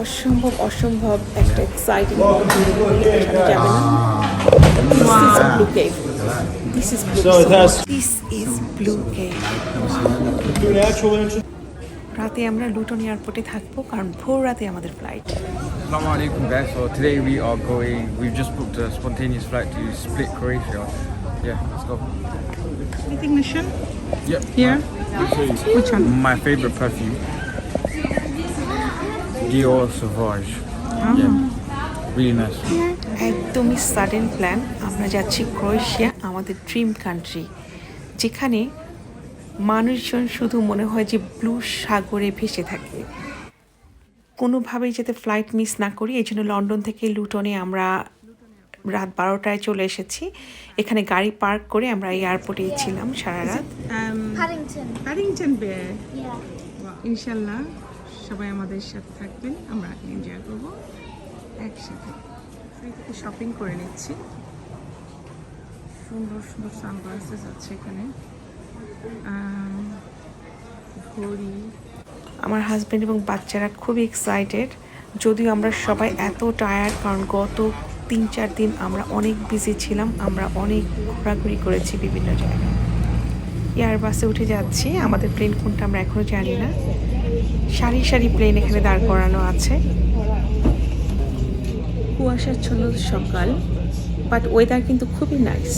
অসম্ভব অসম্ভব একটা এক্সাইটিং যাবে না this is blue cave this is blue So it has this is blue cave two natural entrances. রাতে আমরা লুটন এয়ারপোর্টে থাকবো কারণ ভোর রাতে আমাদের flight Assalamu alaikum guys. So today we are going, we've just booked a spontaneous flight to Split, Croatia. Yeah, let's go. Ignition Yep. here. Which one? My favorite perfume. Dior Sauvage. Yeah. Really nice. একদমই sudden plan আমরা যাচ্ছি Croatia আমাদের dream country যেখানে মানুষজন শুধু মনে হয় যে ব্লু সাগরে ভেসে থাকে কোনোভাবেই যাতে ফ্লাইট মিস না করি এই জন্য লন্ডন থেকে লুটনে আমরা রাত বারোটায় চলে এসেছি এখানে গাড়ি পার্ক করে আমরা এয়ারপোর্টে ছিলাম সারা রাত Um. ইনশাল্লাহ সবাই আমাদের সাথে থাকবেন। আমরা এনজয় করব একসাথে। একটু শপিং করে নিচ্ছি। সুন্দর সুন্দর সানগ্লাসেস আছে এখানে। ঘড়ি। আমার হাজব্যান্ড এবং বাচ্চারা খুবই এক্সাইটেড যদিও আমরা সবাই এত টায়ার্ড কারণ গত তিন চার দিন আমরা অনেক বিজি ছিলাম। আমরা অনেক ঘোরাঘুরি করেছি বিভিন্ন জায়গায়। এয়ারবাসে উঠে যাচ্ছি। আমাদের প্লেন কোনটা আমরা এখনও জানি না। সারি সারি প্লেন এখানে দাঁড় করানো আছে। কুয়াশার কুয়াশাচ্ছন্ন সকাল বাট ওয়েদার কিন্তু খুবই নাইস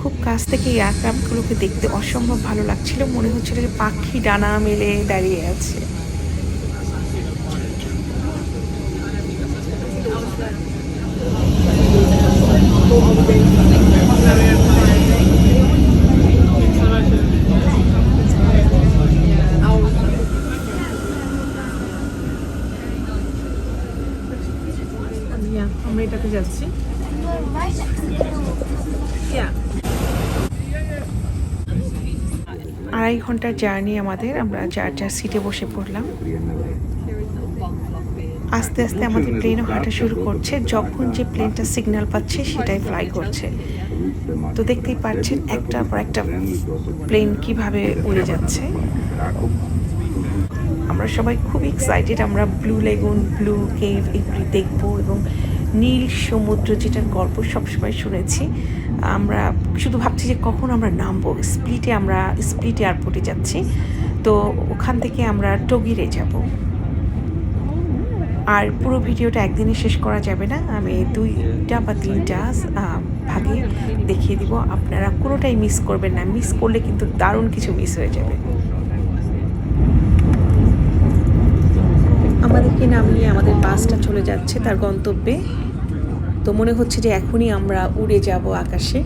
খুব কাছ থেকে এয়ারক্রাফটগুলোকে দেখতে অসম্ভব ভালো লাগছিল। মনে হচ্ছিল যে পাখি ডানা মেলে দাঁড়িয়ে আছে। Yeah, আমরা এটাতে যাচ্ছি। আড়াই ঘণ্টার জার্নি আমাদের, আমরা যার যার সিটে বসে পড়লাম। আস্তে আস্তে আমাদের প্লেনও হাঁটা শুরু করছে। যখন যে প্লেনটা সিগন্যাল পাচ্ছে, সেটাই ফ্লাই করছে। তো দেখতেই পাচ্ছেন, একটার পর একটা প্লেন কীভাবে উড়ে যাচ্ছে। আমরা সবাই খুব এক্সাইটেড আমরা ব্লু লেগুন ব্লু কেভ এগুলি দেখব এবং নীল সমুদ্র যেটার গল্প সবসময় শুনেছি, আমরা শুধু ভাবছি যে কখন আমরা নামবো স্প্লিটে আমরা স্প্লিট এয়ারপোর্টে যাচ্ছি, তো ওখান থেকে আমরা টগিরে যাব। আর পুরো ভিডিওটা একদিনে শেষ করা যাবে না, আমি দুইটা বা তিনটা ভাগে দেখিয়ে দিব, আপনারা কোনোটাই মিস করবেন না, মিস করলে কিন্তু দারুণ কিছু মিস হয়ে যাবে। আমাদেরকে নামিয়ে আমাদের বাসটা চলে যাচ্ছে তার গন্তব্যে। তো মনে হচ্ছে যে এখনই আমরা উড়ে যাব আকাশে।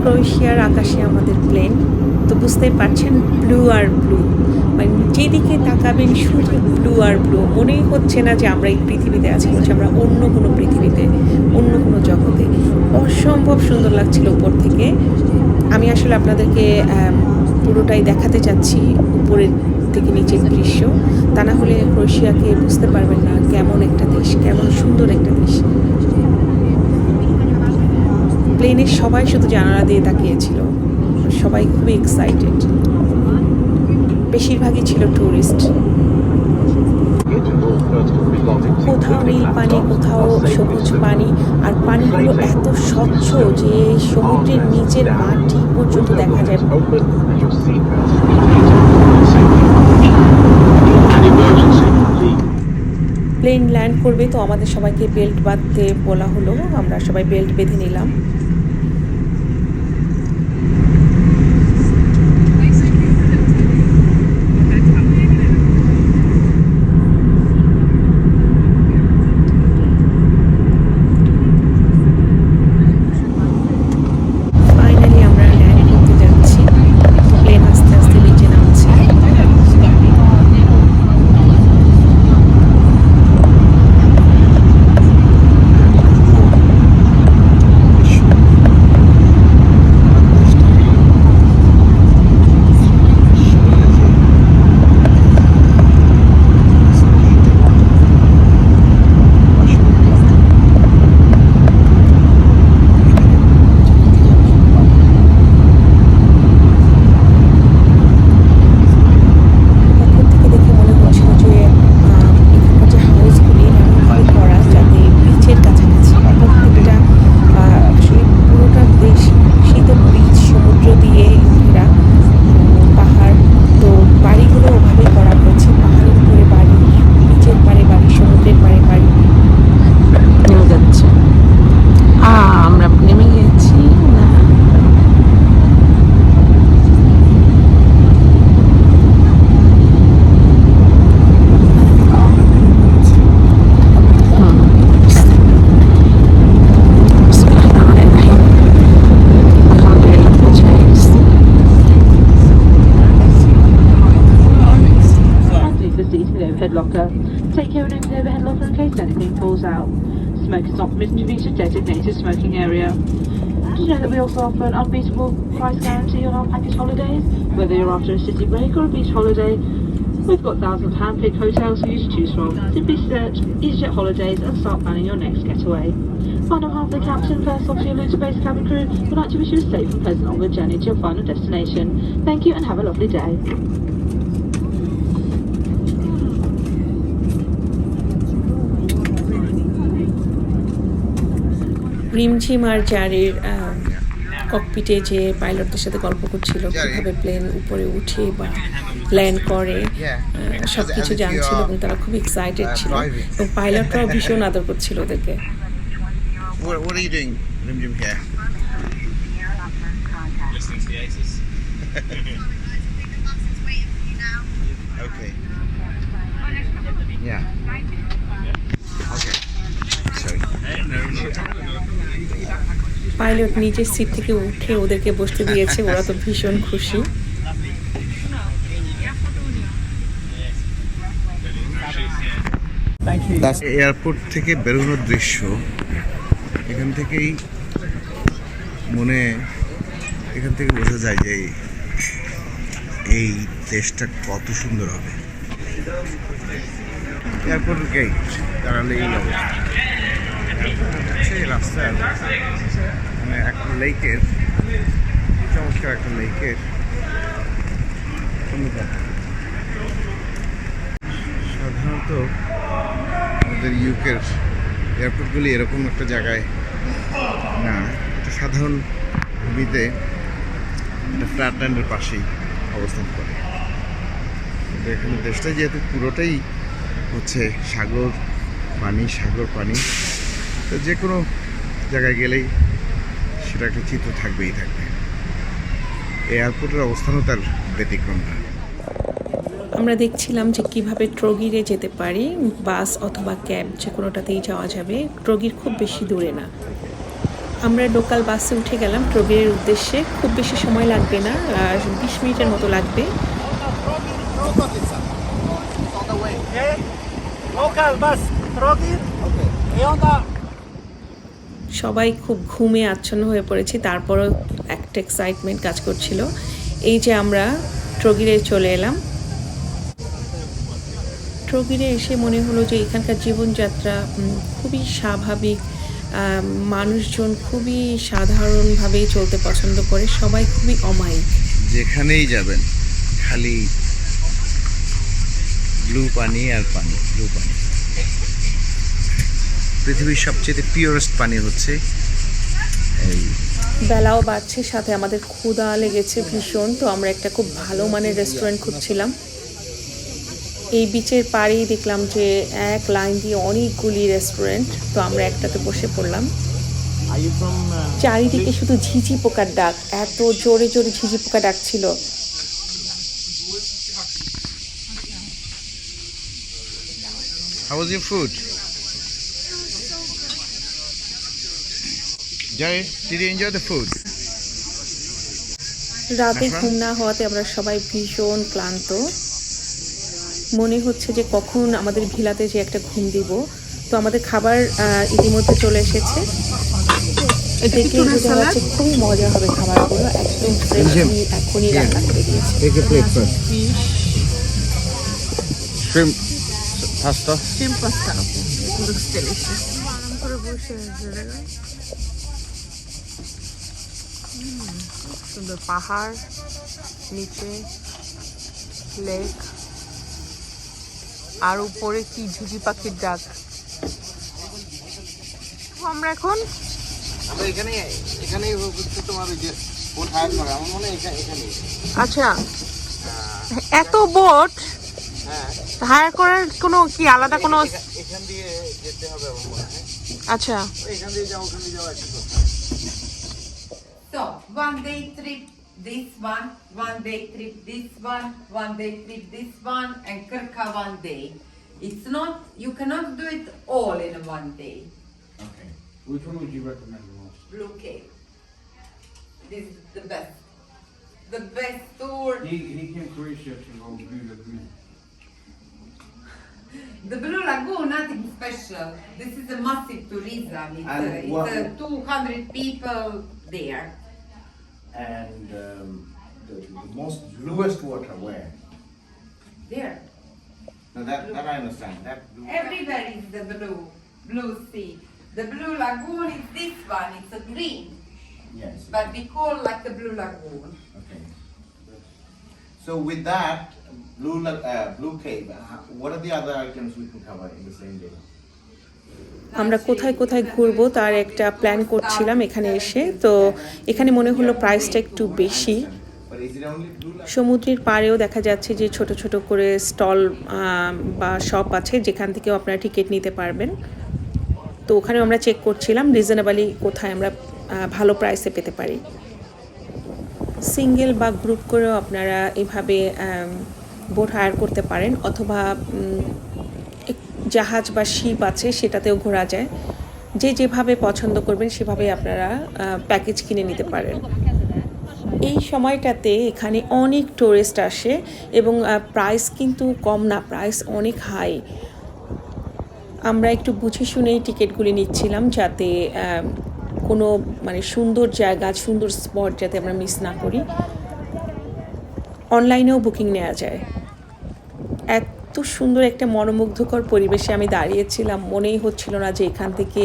ক্রোয়েশিয়ার আকাশে আমাদের প্লেন। তো বুঝতেই পারছেন, ব্লু আর ব্লু। মানে যেদিকে তাকাবেন শুধু ব্লু আর ব্লু। মনেই হচ্ছে না যে আমরা এই পৃথিবীতে আছি হচ্ছে আমরা অন্য কোনো পৃথিবীতে, অন্য কোনো জগতে। অসম্ভব সুন্দর লাগছিল উপর থেকে। আমি আসলে আপনাদেরকে পুরোটাই দেখাতে চাচ্ছি উপরের থেকে নিচের দৃশ্য। তা না হলে ক্রোয়েশিয়াকে বুঝতে পারবেন না কেমন একটা দেশ, কেমন সুন্দর একটা দেশ। প্লেনের সবাই শুধু জানালা দিয়ে তাকিয়েছিল। সবাই খুবই এক্সাইটেড বেশিরভাগই ছিল টুরিস্ট কোথাও নীল পানি কোথাও সবুজ পানি আর পানিগুলো এত স্বচ্ছ যে সমুদ্রের নিচের মাটি পর্যন্ত দেখা যায়। প্লেন ল্যান্ড করবে তো আমাদের সবাইকে বেল্ট বাঁধতে বলা হলো। আমরা সবাই বেল্ট বেঁধে নিলাম। you know that we also offer an unbeatable price guarantee on our package holidays? Whether you're after a city break or a beach holiday, we've got thousands of hand-picked hotels for you to choose from. Simply search EasyJet Holidays and start planning your next getaway. On behalf of the captain, first officer, Luton based cabin crew, we'd like to wish you a safe and pleasant onward journey to your final destination. Thank you and have a lovely day. রিমঝিম আর জারির ককপিটে যে পাইলটদের সাথে গল্প করছিল কীভাবে plane উপরে উঠে বা ল্যান্ড করে সব কিছু জানছিল এবং তারা খুব এক্সাইটেড ছিল। এবং পাইলটরাও ভীষণ আদর করছিল ওদেরকে। You পাইলট নিজের সিট থেকে উঠে ওদেরকে বসতে দিয়েছে, ওরা তো ভীষণ খুশি। এয়ারপোর্ট থেকে বেরোনোর দৃশ্য। এখান থেকেই মনে, এখান থেকে বোঝা যায় যে এই দেশটা কত সুন্দর হবে। এয়ারপোর্টের গেট দাঁড়ালে এই অবস্থা মানে একটা লেকের চমৎকার একটা লেকের সাধারণত আমাদের ইউকের এয়ারপোর্টগুলি এরকম একটা জায়গায় না এটা সাধারণ ভূমিতে একটা ফ্ল্যাট ল্যান্ডের পাশেই অবস্থান করে। এখানে দেশটা যেহেতু পুরোটাই হচ্ছে সাগর পানি সাগর পানি, তো যে কোনো জায়গায় গেলেই সেটা একটা চিত্র থাকবেই থাকবে। এয়ারপোর্টের অবস্থানও তার ব্যতিক্রম না। আমরা দেখছিলাম যে কীভাবে ট্রগিরে যেতে পারি বাস অথবা ক্যাব যে কোনোটাতেই যাওয়া যাবে ট্রগির খুব বেশি দূরে না। আমরা লোকাল বাসে উঠে গেলাম ট্রগিরের উদ্দেশ্যে। খুব বেশি সময় লাগবে না আর বিশ মিনিটের মতো লাগবে। সবাই খুব ঘুমে আচ্ছন্ন হয়ে পড়েছি, তারপরও একটা এক্সাইটমেন্ট কাজ করছিল। এই যে আমরা ট্রগিরে চলে এলাম। ট্রগিরে এসে মনে হলো যে এখানকার জীবনযাত্রা খুবই স্বাভাবিক মানুষজন খুবই সাধারণভাবেই চলতে পছন্দ করে, সবাই খুবই অমায়িক। যেখানেই যাবেন, খালি ব্লু পানি আর পানি ব্লু পানি। পৃথিবীর সবচেয়ে পিওরেস্ট পানি হচ্ছে এই বেলাও বাড়ছে সাথে আমাদের ক্ষুদা লেগেছে ভীষণ। তো আমরা একটা খুব ভালো মানের রেস্টুরেন্ট খুঁজছিলাম। এই বিচের পাড়েই দেখলাম যে এক লাইন দিয়ে অনেকগুলি রেস্টুরেন্ট তো আমরা একটাতে বসে পড়লাম। চারিদিকে শুধু ঝিঝি পোকার ডাক এত জোরে জোরে ঝিঝি পোকা ডাকছিল How was your food? Jared, did you enjoy the food? রাতে। ঘুম না হওয়াতে আমরা সবাই ভীষণ ক্লান্ত মনে হচ্ছে যে কখন আমাদের ভিলাতে যে একটা ঘুম দিব তো আমাদের খাবার ইতিমধ্যে চলে এসেছে দেখে টুনা বোঝা যাচ্ছে খুব মজা হবে খাবারগুলো একদম ফ্রেশলি এখনই রান্না করে দিয়েছে Take a plate first. Fish Shrimp pasta. Shrimp pasta. Okay. It looks delicious. আরাম করে বসে আছে দেখো। হুম, সুন্দর পাহাড় নিচে লেক আর উপরে কি ঝুঁকি পাখির ডাক? আমরা এখন আমরা এখানে এখানে তোমার ওই যে বোট হায়ার করে। আমার মনে হয় এখানে এখানে আচ্ছা এত বোট হ্যাঁ। হায়ার করার কোনো কি আলাদা কোনো এখান দিয়ে যেতে হবে হয়। আচ্ছা। এখান দিয়ে যাও ওখান দিয়ে যাও একটা So, one day trip this one, one day trip this one, one day trip this one, and Kirka one day. It's not, you cannot do it all in one day. Okay. Which one would you recommend the most? Blue Cave. This is the best. The best tour. He, he came to Croatia to go view the. The Blue Lagoon, nothing special. This is a massive tourism. It's, uh, it's uh, 200 people there. And um, the, the most bluest water where? There. Now that, that I understand. That blue. Everywhere is the blue, blue sea. The Blue Lagoon is this one. It's a green, Yes. but we call like the Blue Lagoon. Okay. So with that blue uh, blue cave, uh, what are the other items we can cover in the same day? আমরা কোথায় কোথায় ঘুরবো তার একটা plan করছিলাম এখানে এসে। তো এখানে মনে হলো প্রাইসটা একটু বেশি? সমুদ্রের পাড়েও দেখা যাচ্ছে যে ছোট ছোট করে স্টল বা শপ আছে যেখান থেকেও আপনারা টিকিট নিতে পারবেন। তো ওখানে আমরা চেক করছিলাম রিজনেবলি কোথায় আমরা ভালো প্রাইসে পেতে পারি। সিঙ্গেল বা গ্রুপ করেও আপনারা এভাবে বোট হায়ার করতে পারেন অথবা জাহাজ বা শিপ আছে, সেটাতেও ঘোরা যায়। যে যেভাবে পছন্দ করবেন সেভাবে আপনারা প্যাকেজ কিনে নিতে পারেন। এই সময়টাতে এখানে অনেক টুরিস্ট আসে এবং প্রাইস কিন্তু কম না প্রাইস অনেক হাই আমরা একটু বুঝে শুনেই টিকিটগুলি নিচ্ছিলাম যাতে কোনো মানে সুন্দর জায়গা, সুন্দর স্পট যাতে আমরা মিস না করি। অনলাইনেও বুকিং নেওয়া যায়। এত সুন্দর একটা মনোমুগ্ধকর পরিবেশে আমি দাঁড়িয়েছিলাম মনেই হচ্ছিল না যে এখান থেকে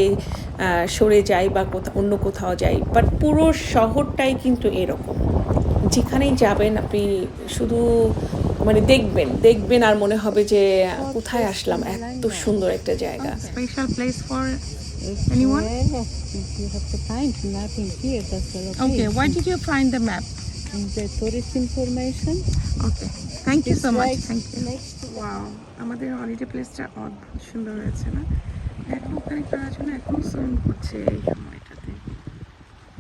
সরে যাই বা কোথাও অন্য কোথাও যাই বাট পুরো শহরটাই কিন্তু এরকম যেখানেই যাবেন আপনি শুধু মানে দেখবেন দেখবেন আর মনে হবে যে কোথায় আসলাম এত সুন্দর একটা জায়গা place for anyone? Yes, you have to find nothing here. That's the location. Okay, where did you find the map? In the tourist information. Okay, thank you so much. Thank you. Wow আমাদের holiday প্লেসটা অদ্ভুত সুন্দর হয়েছে না? এখন ওখানে করার জন্য এখন সুইম করছে এই সময়টাতে।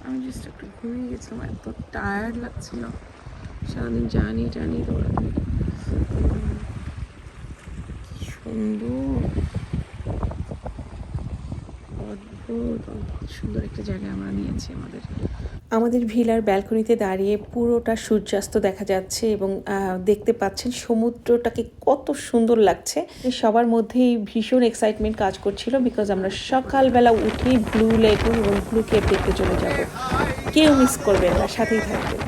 আমি জাস্ট একটু ঘুমিয়ে গেছিলাম, এত টায়ার্ড লাগছিল। সারাদিন জানি জানি কি সুন্দর। অদ্ভুত অদ্ভুত সুন্দর একটা জায়গা আমরা নিয়েছি আমাদের। আমাদের ভিলার ব্যালকনিতে দাঁড়িয়ে পুরোটা সূর্যাস্ত দেখা যাচ্ছে এবং দেখতে পাচ্ছেন সমুদ্রটাকে কত সুন্দর লাগছে। সবার মধ্যেই ভীষণ এক্সাইটমেন্ট কাজ করছিল বিকজ আমরা সকালবেলা উঠেই ব্লু লেগুন এবং ব্লু কেপ দেখতে চলে যাব। কেউ মিস করবেন না, সাথেই থাকবেন